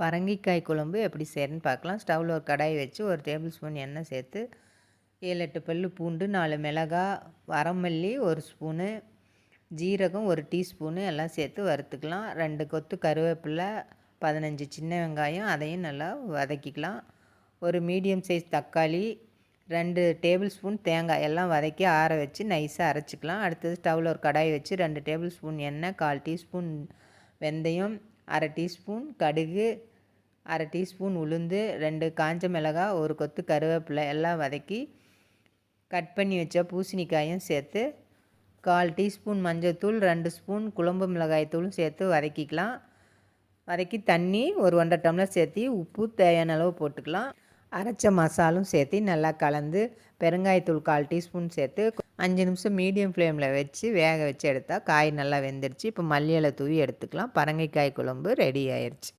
பரங்கிக்காய் குழம்பு எப்படி செய்கிறேன்னு பார்க்கலாம். ஸ்டவ்வில் ஒரு கடாய் வச்சு ஒரு டேபிள் ஸ்பூன் எண்ணெய் சேர்த்து ஏழு எட்டு பல் பூண்டு நாலு மிளகா வரமல்லி ஒரு ஸ்பூனு ஜீரகம் ஒரு டீஸ்பூனு எல்லாம் சேர்த்து வறுத்துக்கலாம். ரெண்டு கொத்து கருவேப்பிலை பதினஞ்சு சின்ன வெங்காயம் அதையும் நல்லா வதக்கிக்கலாம். ஒரு மீடியம் சைஸ் தக்காளி ரெண்டு டேபிள் ஸ்பூன் தேங்காய் எல்லாம் வதக்கி ஆற வச்சு நைஸாக அரைச்சிக்கலாம். அடுத்தது ஸ்டவ்வில் ஒரு கடாய் வச்சு ரெண்டு டேபிள் ஸ்பூன் எண்ணெய் கால் டீஸ்பூன் வெந்தயம் அரை டீஸ்பூன் கடுகு அரை டீஸ்பூன் உளுந்து ரெண்டு காஞ்ச மிளகாய் ஒரு கொத்து கருவேப்பிலை எல்லாம் வதக்கி கட் பண்ணி வச்ச பூசணிக்காயும் சேர்த்து கால் டீஸ்பூன் மஞ்சள்தூள் ரெண்டு ஸ்பூன் குழம்பு மிளகாய் தூளும் சேர்த்து வதக்கிக்கலாம். வதக்கி தண்ணி ஒரு ஒன்றரை டம்ளர் சேர்த்து உப்பு தேவையான அளவு போட்டுக்கலாம். அரைச்ச மசாலும் சேர்த்து நல்லா கலந்து பெருங்காயத்தூள் கால் டீஸ்பூன் சேர்த்து அஞ்சு நிமிஷம் மீடியம் ஃப்ளேமில் வச்சு வேக வச்சு எடுத்தால் காய் நல்லா வெந்துடுச்சு இப்போ மல்லியலை தூவி எடுத்துக்கலாம். பரங்கைக்காய் குழம்பு ரெடி ஆயிடுச்சு